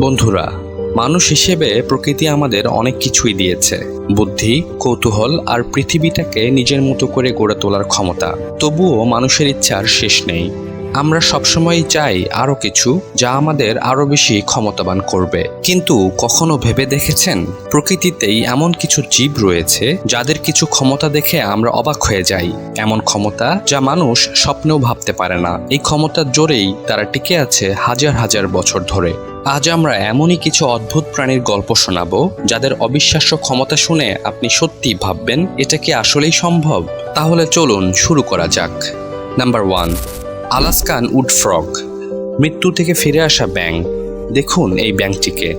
বন্ধুরা, মানুষ হিসেবে প্রকৃতি আমাদের অনেক কিছুই দিয়েছে। বুদ্ধি, কৌতূহল আর পৃথিবীটাকে নিজের মতো করে গড়ে তোলার ক্ষমতা। তবুও মানুষের ইচ্ছার শেষ নেই। আমরা সবসময়ই চাই আরও কিছু যা আমাদের আরও বেশি ক্ষমতাবান করবে। কিন্তু কখনো ভেবে দেখেছেন? প্রকৃতিতেই এমন কিছু জীব রয়েছে যাদের কিছু ক্ষমতা দেখে আমরা অবাক হয়ে যাই। এমন ক্ষমতা যা মানুষ স্বপ্নেও ভাবতে পারে না। এই ক্ষমতার জোরেই তারা টিকে আছে হাজার হাজার বছর ধরে। আজ আমরা এমনই কিছু অদ্ভুত প্রাণীর গল্প শোনাবো যাদের অবিশ্বাস্য ক্ষমতা শুনে আপনি সত্যি ভাববেন, এটা কি আসলেই সম্ভব? তাহলে চলুন শুরু করা যাক। Number one Alaskan wood frog. মৃত্যু থেকে ফিরে আসা ব্যাং দেখুন এই ব্যাংকটিকে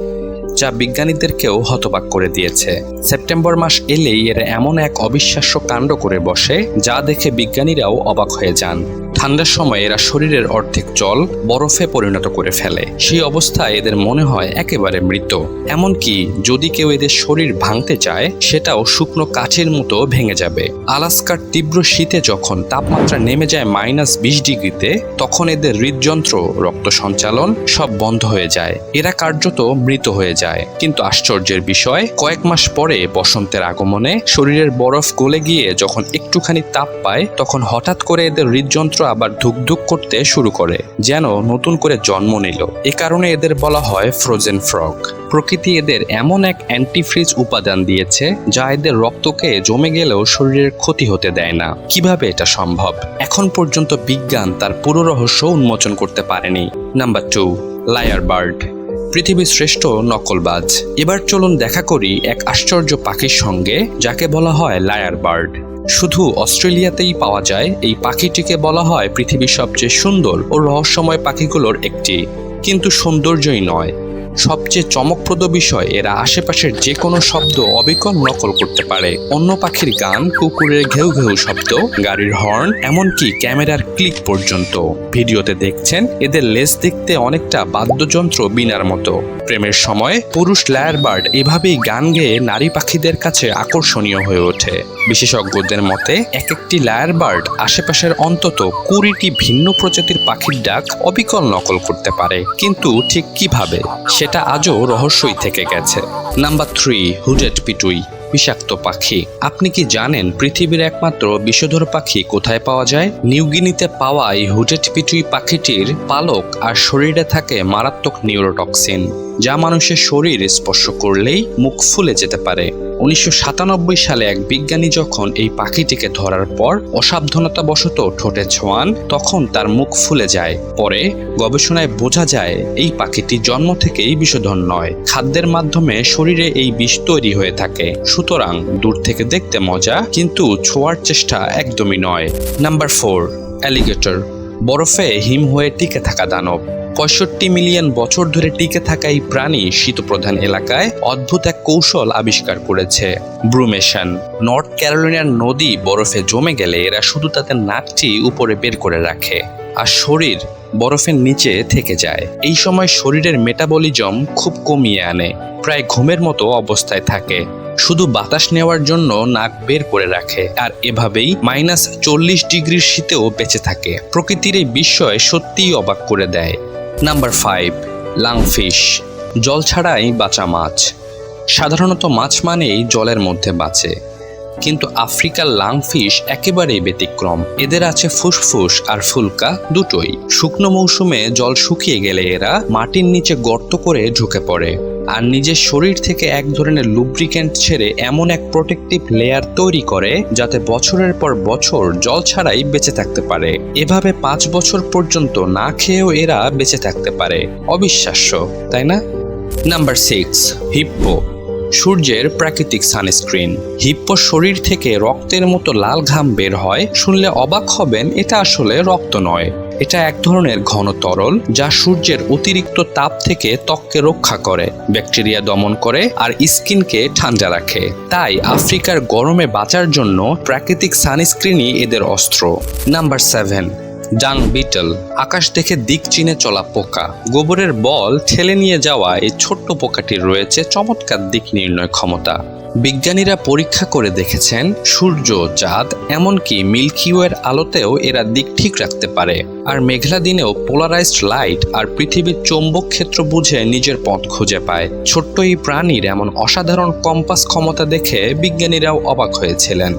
যা বিজ্ঞানীদেরকেও হতবাক করে দিয়েছে। সেপ্টেম্বর মাস এলেই এরা এমন এক অবিশ্বাস্য কাণ্ড করে বসে, যা দেখে বিজ্ঞানীরাও অবাক হয়ে যান। ঠান্ডার সময় এরা শরীরের অর্ধেক জল বরফে পরিণত করে ফেলে। সেই অবস্থায় এদের মনে হয় একেবারে মৃত। এমনকি যদি কেউ এদের শরীর ভাঙতে চায়, সেটাও শুকনো কাঠের মতো ভেঙে যাবে। আলাস্কার তীব্র শীতে যখন তাপমাত্রা নেমে যায় মাইনাস বিশ ডিগ্রিতে, তখন এদের হৃদযন্ত্র, রক্ত সঞ্চালন সব বন্ধ হয়ে যায়। এরা কার্যত মৃত হয়ে যায়। কিন্তু আশ্চর্যের বিষয়, কয়েক মাস পরে বসন্তের আগমনে শরীরের বরফ গলে গিয়ে যখন একটুখানি তাপ পায়, তখন হঠাৎ করে এদের হৃদযন্ত্র আবার ধুকধুক করতে শুরু করে, যেন নতুন করে জন্ম নিল। এ কারণে এদের বলা হয় ফ্রোজেন ফ্রগ প্রকৃতি এদের এমন এক অ্যান্টিফ্রিজ উপাদান দিয়েছে, যা এদের রক্তকে জমে গেলেও শরীরের ক্ষতি হতে দেয় না। কীভাবে এটা সম্ভব? এখন পর্যন্ত বিজ্ঞান তার পুরো রহস্য উন্মোচন করতে পারেনি। নাম্বার টু লায়ার বার্ড পৃথিবীর শ্রেষ্ঠ নকলবাজ। এবার চলুন দেখা করি এক আশ্চর্য পাখির সঙ্গে, যাকে বলা হয় লায়ার বার্ড শুধু অস্ট্রেলিয়াতেই পাওয়া যায়। এই পাখিটিকে বলা হয় পৃথিবীর সবচেয়ে সুন্দর ও রহস্যময় পাখিগুলোর একটি। কিন্তু সৌন্দর্যই নয়। সবচেয়ে চমকপ্রদ বিষয়, এরা আশেপাশের যে কোনো শব্দ অবিকল নকল করতে পারে। অন্য পাখির গান, কুকুরের ঘেউ ঘেউ শব্দ, গাড়ির হর্ন, এমনকি ক্যামেরার ক্লিক পর্যন্ত। ভিডিওতে দেখছেন, এদের লেজ দেখতে অনেকটা বাদ্যযন্ত্র বিনার মতো। প্রেমের সময় পুরুষ লায়ার বার্ড এভাবেই গান গেয়ে নারী পাখিদের কাছে আকর্ষণীয় হয়ে ওঠে। বিশেষজ্ঞদের মতে এক একটি লায়ার বার্ড আশেপাশের অন্তত কুড়িটি ভিন্ন প্রজাতির পাখির ডাক অবিকল নকল করতে পারে। কিন্তু ঠিক কীভাবে? সেটা আজও রহস্যই থেকে গেছে। নাম্বার থ্রি হুডেড পিটুই, বিষাক্ত পাখি। আপনি কি জানেন পৃথিবীর একমাত্র বিষধর পাখি কোথায় পাওয়া যায়? নিউগিনিতে পাওয়া এই হুডেড পিটুই পাখিটির পালক আর শরীরে থাকে মারাত্মক নিউরোটক্সিন, যা মানুষের শরীর স্পর্শ করলেই মুখ ফুলে যেতে পারে। উনিশশো সাতানব্বই সালে এক বিজ্ঞানী যখন এই পাখিটিকে ধরার পর অসাবধানতাবশত ঠোঁটে ছোঁয়ান, তখন তার মুখ ফুলে যায়। পরে গবেষণায় বোঝা যায়, এই পাখিটি জন্ম থেকেই বিষধর নয়। খাদ্যের মাধ্যমে শরীরে এই বিষ তৈরি হয়ে থাকে। সুতরাং দূর থেকে দেখতে মজা, কিন্তু ছোঁয়ার চেষ্টা একদমই নয়। Number four, alligator. বরফে হিম হয়ে টিকে থাকা দানব। পঁয়ষট্টি মিলিয়ন বছর ধরে টিকে থাকা এই প্রাণী শীতপ্রধান এলাকায় অদ্ভুত এক কৌশল আবিষ্কার করেছে ব্রুমেশন। নর্থ ক্যারোলিনার নদী বরফে জমে গেলে এরা শুধু তাদের নাকটি উপরে বের করে রাখে আর শরীর বরফের নিচে থেকে যায়। এই সময় শরীরের মেটাবলিজম খুব কমিয়ে আনে, প্রায় ঘুমের মতো অবস্থায় থাকে। শুধু বাতাস নেওয়ার জন্য নাক বের করে রাখে আর এভাবেই মাইনাস চল্লিশ ডিগ্রির শীতেও বেঁচে থাকে। প্রকৃতির এই বিস্ময় সত্যিই অবাক করে দেয়। নাম্বার ফাইভ লাংফিশ জল ছাড়াই বাঁচা মাছ। সাধারণত মাছ মানেই জলের মধ্যে বাঁচে। কিন্তু আফ্রিকার লাংফিশ একেবারেই ব্যতিক্রম। এদের আছে ফুসফুস আর ফুলকা দুটোই। শুকনো মৌসুমে জল শুকিয়ে গেলে এরা মাটির নিচে গর্ত করে ঢুকে পড়ে। আর নিজের শরীর থেকে এক ধরনের লুব্রিকেন্ট ছেড়ে এমন এক প্রোটেক্টিভ লেয়ার তৈরি করে, যাতে বছরের পর বছর জল ছাড়াই বেঁচে থাকতে পারে। এভাবে পাঁচ বছর পর্যন্ত না খেয়েও এরা বেঁচে থাকতে পারে। অবিশ্বাস্য, তাই না? নাম্বার সিক্স হিপ্পো সূর্যের প্রাকৃতিক সানস্ক্রিন। হিপ্পো শরীর থেকে রক্তের মতো লাল ঘাম বের হয়। শুনলে অবাক হবেন, এটা আসলে রক্ত নয়। এটা এক ধরনের ঘন তরল যা সূর্যের অতিরিক্ত তাপ থেকে ত্বককে রক্ষা করে, ব্যাকটেরিয়া দমন করে আর স্কিনকে ঠান্ডা রাখে। তাই আফ্রিকার গরমে বাঁচার জন্য প্রাকৃতিক সানস্ক্রিনই এদের অস্ত্র। নাম্বার সেভেন ডাং বিটল, আকাশ দেখে দিক চিনে চলা পোকা, গোবরের বল ঠেলে নিয়ে যাওয়া এই ছোট্ট পোকাটির রয়েছে চমৎকার দিক নির্ণয় ক্ষমতা। বিজ্ঞানীরা পরীক্ষা করে দেখেছেন, সূর্য চাঁদ এমনকি মিল্কি ওয়ের আলোতেও এরা দিক ঠিক রাখতে পারে। আর মেঘলা দিনেও পোলারাইজড লাইট আর পৃথিবীর চৌম্বক ক্ষেত্র বুঝে নিজের পথ খুঁজে পায়। ছোট্ট এই প্রাণীর এমন অসাধারণ কম্পাস ক্ষমতা দেখে বিজ্ঞানীরাও অবাক হয়েছিলেন।